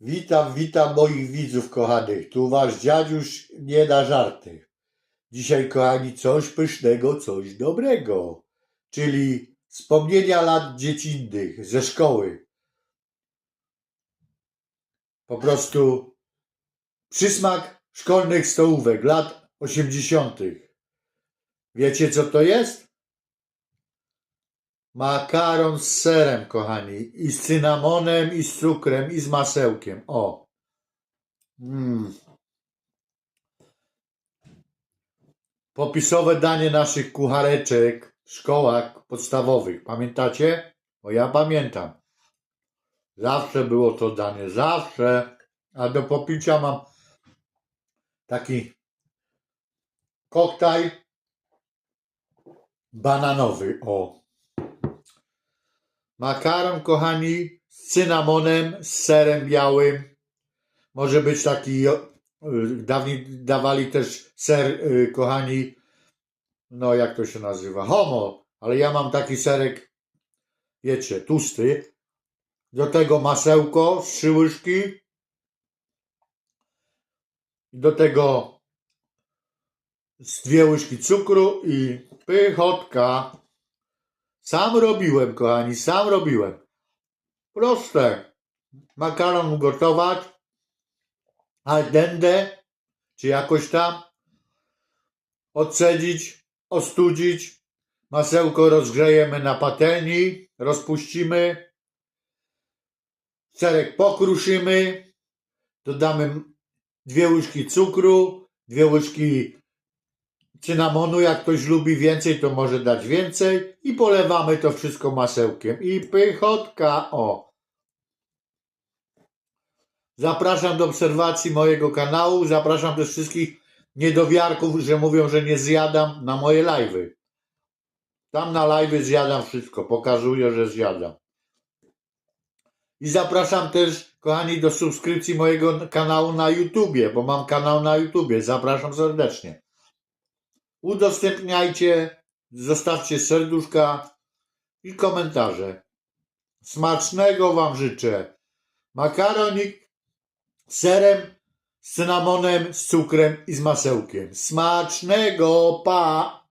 Witam, witam moich widzów kochanych. Tu wasz dziadziuś nie da żarty. Dzisiaj, kochani, coś pysznego, coś dobrego. Czyli wspomnienia lat dziecinnych ze szkoły. Po prostu przysmak szkolnych stołówek lat 80. Wiecie, co to jest? Makaron z serem, kochani. I z cynamonem, i z cukrem, i z masełkiem. O. Mm. Popisowe danie naszych kuchareczek w szkołach podstawowych. Pamiętacie? Bo ja pamiętam. Zawsze było to danie. Zawsze. A do popicia mam taki koktajl bananowy. O. Makaron, kochani, z cynamonem, z serem białym. Może być taki, y, dawniej dawali też ser, y, kochani, no jak to się nazywa, homo, ale ja mam taki serek, wiecie, tłusty. Do tego masełko trzy łyżki. Do tego z dwie łyżki cukru i pychotka. Sam robiłem, kochani, sam robiłem. Proste. Makaron ugotować, al dente, czy jakoś tam, odcedzić, ostudzić, masełko rozgrzejemy na patelni, rozpuścimy, serek pokruszymy, dodamy dwie łyżki cukru, dwie łyżki cynamonu, jak ktoś lubi więcej, to może dać więcej i polewamy to wszystko masełkiem. I pychotka, o. Zapraszam do obserwacji mojego kanału, zapraszam też wszystkich niedowiarków, że mówią, że nie zjadam na moje live'y. Tam na live'y zjadam wszystko, pokazuję, że zjadam. I zapraszam też, kochani, do subskrypcji mojego kanału na YouTubie, bo mam kanał na YouTubie. Zapraszam serdecznie udostępniajcie, zostawcie serduszka i komentarze. Smacznego Wam życzę. Makaronik z serem, z cynamonem, z cukrem i z masełkiem. Smacznego, pa!